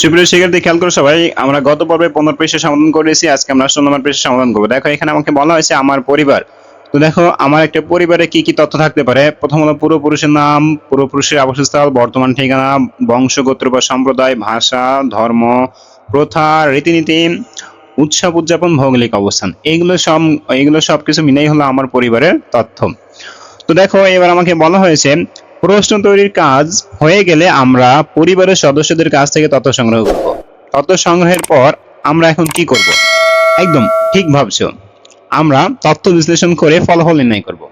সুপ্রিয় শিক্ষার্থী, খেয়াল করো সবাই, আমরা গত পর্বে পনেরো পৃষ্ঠে সমাধান করেছি আজকে আমরা ষোলো নম্বর পৃষ্ঠে সমাধান করব। দেখো, এখানে আমাকে বলা হয়েছে আমার পরিবার। তো দেখো, আমার একটা পরিবারে কি কি তথ্য থাকতে পারে? প্রথম হলো পূর্বপুরুষের নাম পূর্বপুরুষের আবাসস্থল, বর্তমান ঠিকানা বংশগোত্র বা সম্প্রদায়, ভাষা, ধর্ম, প্রথা, রীতিনীতি, উৎসব, উদযাপন, ভৌগোলিক অবস্থান। এইগুলো সব এইগুলো সবকিছু মিলেই হলো আমার পরিবারের তথ্য। তো দেখো, এবার আমাকে বলা হয়েছে প্রশ্ন তৈরির কাজ হয়ে গেলে আমরা পরিবারের সদস্যদের কাছ থেকে তথ্য সংগ্রহ করব। তথ্য সংগ্রহের পর আমরা এখন কি করব? একদম ঠিক ভাবছ। আমরা তথ্য বিশ্লেষণ করে ফলাফল নির্ণয় করব।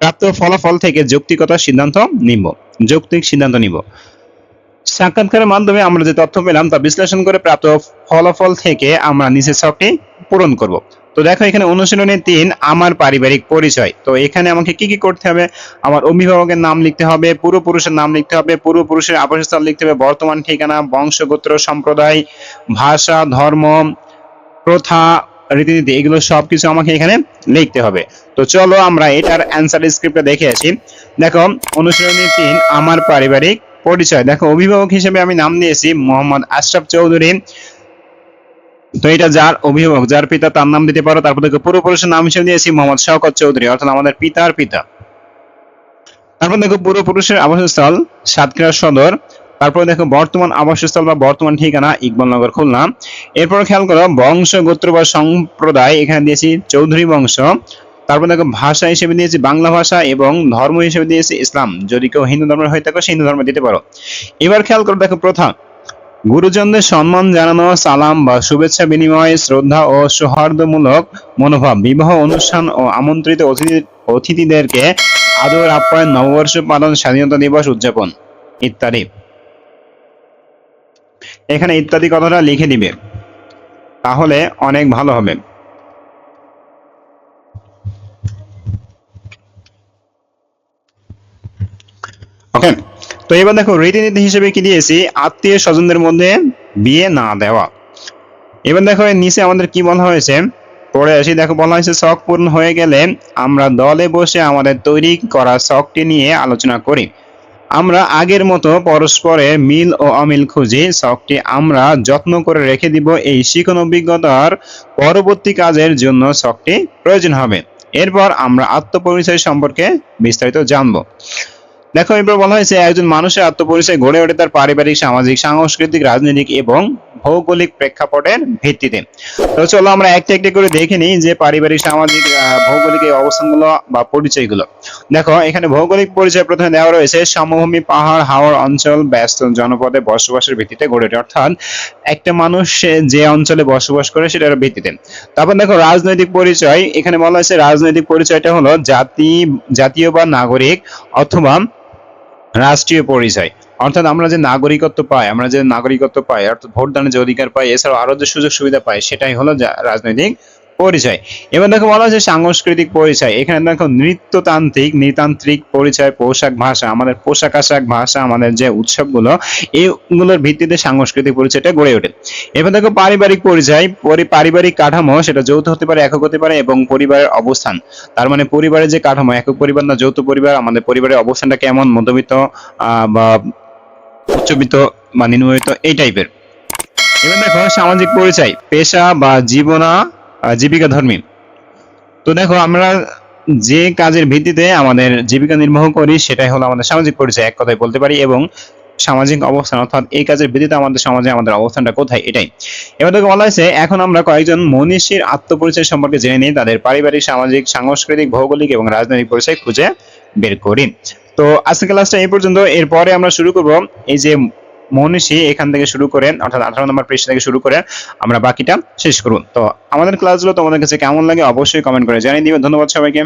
প্রাপ্ত ফলাফল থেকে যৌক্তিকতার সিদ্ধান্ত নিব। যৌক্তিক সিদ্ধান্ত নিব। সাক্ষাৎকারের মাধ্যমে আমরা যে তথ্য পেলাম তা বিশ্লেষণ করে প্রাপ্ত ফলাফল থেকে আমরা নিচের ছকটি পূরণ করব। তো দেখো, এখানে অনুশীলনে তিন, আমার পারিবারিক পরিচয়। তো এখানে আমাকে কি কি করতে হবে? আমার অভিভাবকের নাম লিখতে হবে, পূর্বপুরুষের নাম লিখতে হবে, পূর্বপুরুষের আবাসস্থল লিখতে হবে, বর্তমান ঠিকানা, বংশগোত্র, সম্প্রদায়, ভাষা, ধর্ম, প্রথা, রীতিনীতি, এগুলো সবকিছু আমাকে এখানে লিখতে হবে। তো চলো আমরা এটার অ্যান্সার স্ক্রিপ্টে দেখে আসি। দেখো অনুশীলনী তিন, আমার পারিবারিক পরিচয়। দেখো, অভিভাবক হিসেবে আমি নাম দিয়েছি মোহাম্মদ আশরাফ চৌধুরী। তো এটা যার অভিভাবক, যার পিতা তার নাম দিতে পারো, তারপর দেখো পূর্বপুরুষের নাম হিসেবে দিয়েছি মোহাম্মদ শওকত চৌধুরী, অর্থাৎ আমাদের পিতার পিতা। তারপর দেখো পূর্বপুরুষের আবাসস্থল সাতক্ষীরা সদর, তারপর দেখো বর্তমান আবাসস্থল বা বর্তমান ঠিকানা ইকবালনগর খুলনা। এরপর খেয়াল করো, বংশ, গোত্র বা সম্প্রদায় এখানে দিয়েছি চৌধুরী বংশ। তারপর দেখো ভাষা হিসেবে দিয়েছি বাংলা ভাষা এবং ধর্ম হিসেবে দিয়েছি ইসলাম। যদি কেউ হিন্দু ধর্মের হয়ে থাকো, সে হিন্দু ধর্ম দিতে পারো। এবার খেয়াল করো দেখো প্রথা গুরুজনদের সম্মান জানানো, সালাম বা শুভেচ্ছা বিনিময় শ্রদ্ধা ও সৌহার্দ্যমূলক মনোভাব, বিবাহ অনুষ্ঠান ও আমন্ত্রিত অতিথিদেরকে আদর, আপ্যায়ন, নববর্ষ পালন, স্বাধীনতা দিবস উদযাপন ইত্যাদি। এখানে ইত্যাদি কথাটা লিখে দিবে। তাহলে অনেক ভালো হবে। ওকে। তো এবার দেখো রীতিনীতি হিসেবে কি দিয়েছি? আত্মীয় স্বজনদের মধ্যে বিয়ে না দেওয়া। এবার দেখো নিচে আমাদের কি বলা হয়েছে? পড়ে আসি, দেখো বলা হয়েছে, শখ পূর্ণ হয়ে গেলে আমরা দলে বসে আমাদের তৈরি করা শখটি নিয়ে আলোচনা করি। আমরা আগের মতো পরস্পরে মিল ও অমিল খুঁজি, শখটি আমরা যত্ন করে রেখে দিব। এই শিখন অভিজ্ঞতার পরবর্তী কাজের জন্য শখটি প্রয়োজন হবে। এরপর আমরা আত্মপরিচয় সম্পর্কে বিস্তারিত জানব। দেখো এবার বলা হয়েছে, একজন মানুষের আত্মপরিচয় গড়ে ওঠে তার পারিবারিক, সামাজিক, সাংস্কৃতিক, রাজনৈতিক এবং ভৌগোলিক প্রেক্ষাপটের ভিত্তিতে। তো চলো আমরা একটা একটা করে দেখে নিই যে পারিবারিক, সামাজিক ভৌগোলিক এই অবস্থানগুলো বা পরিচয়গুলো। দেখো, এখানে ভৌগোলিক পরিচয় প্রথমে দেওয়া রয়েছে, সমভূমি, পাহাড়, হাওড় অঞ্চল, ব্যস্ত জনপদে বসবাসের ভিত্তিতে গড়ে ওঠে। অর্থাৎ একটা মানুষ যে অঞ্চলে বসবাস করে সেটার ভিত্তিতে। তারপর দেখো, রাজনৈতিক পরিচয়। এখানে বলা হয়েছে, রাজনৈতিক পরিচয়টা হলো জাতি, জাতীয় বা নাগরিক অথবা রাষ্ট্রীয় পরিচয়। অর্থাৎ আমরা যে নাগরিকত্ব পাই, আমরা যে নাগরিকত্ব পাই, অর্থাৎ ভোটদানের যে অধিকার পাই, এছাড়াও আরও যে সুযোগ সুবিধা পাই, সেটাই হলো রাজনৈতিক পরিচয়। এবার দেখো বলা হচ্ছে সাংস্কৃতিক পরিচয়। এখানে দেখো নৃত্যতান্ত্রিক, নৃতান্ত্রিক পরিচয়, পোশাক ভাষা, আমাদের পোশাক আশাক ভাষা, আমাদের যে উৎসবগুলো, এইগুলোর ভিত্তিতে সাংস্কৃতিক পরিচয়টা গড়ে ওঠে। এবার দেখো পারিবারিক পরিচয় পারিবারিক কাঠামো, সেটা যৌথ হতে পারে, একক হতে পারে এবং পরিবারের অবস্থান। তার মানে পরিবারের যে কাঠামো, একক পরিবার না যৌথ পরিবার, আমাদের পরিবারের অবস্থানটা কেমন, মধ্যবিত্ত বা উচ্চবিত্ত বা নিম্নবিত্ত, এই টাইপের এবার দেখো সামাজিক পরিচয়, পেশা বা জীবনা জীবিকা ধর্মী। তো দেখো, আমরা যে কাজের ভিত্তিতে আমাদের জীবিকা নির্বাহ করি, সেটাই হলো আমাদের সামাজিক পরিচয়, এক কথায় বলতে পারি, এবং সামাজিক অবস্থান, অর্থাৎ এই কাজের ভিত্তিতে আমাদের সমাজে আমাদের অবস্থানটা কোথায়, এটাই। এবার দেখো, বলা হয়েছে, এখন আমরা কয়েকজন মনীষীর আত্মপরিচয় সম্পর্কে জেনে নিই, তাদের পারিবারিক, সামাজিক, সাংস্কৃতিক, ভৌগোলিক এবং রাজনৈতিক পরিচয় খুঁজে বের করি। তো আজকে ক্লাসটা এই পর্যন্ত, এরপরে আমরা শুরু করব এই যে মনীষী এখান থেকে শুরু করেন, অর্থাৎ আঠারো নম্বর পৃষ্ঠা থেকে শুরু করে আমরা বাকিটা শেষ করুন তো আমাদের ক্লাসগুলো তোমাদের কাছে কেমন লাগে অবশ্যই কমেন্ট করে জানিয়ে দিবে ধন্যবাদ সবাইকে।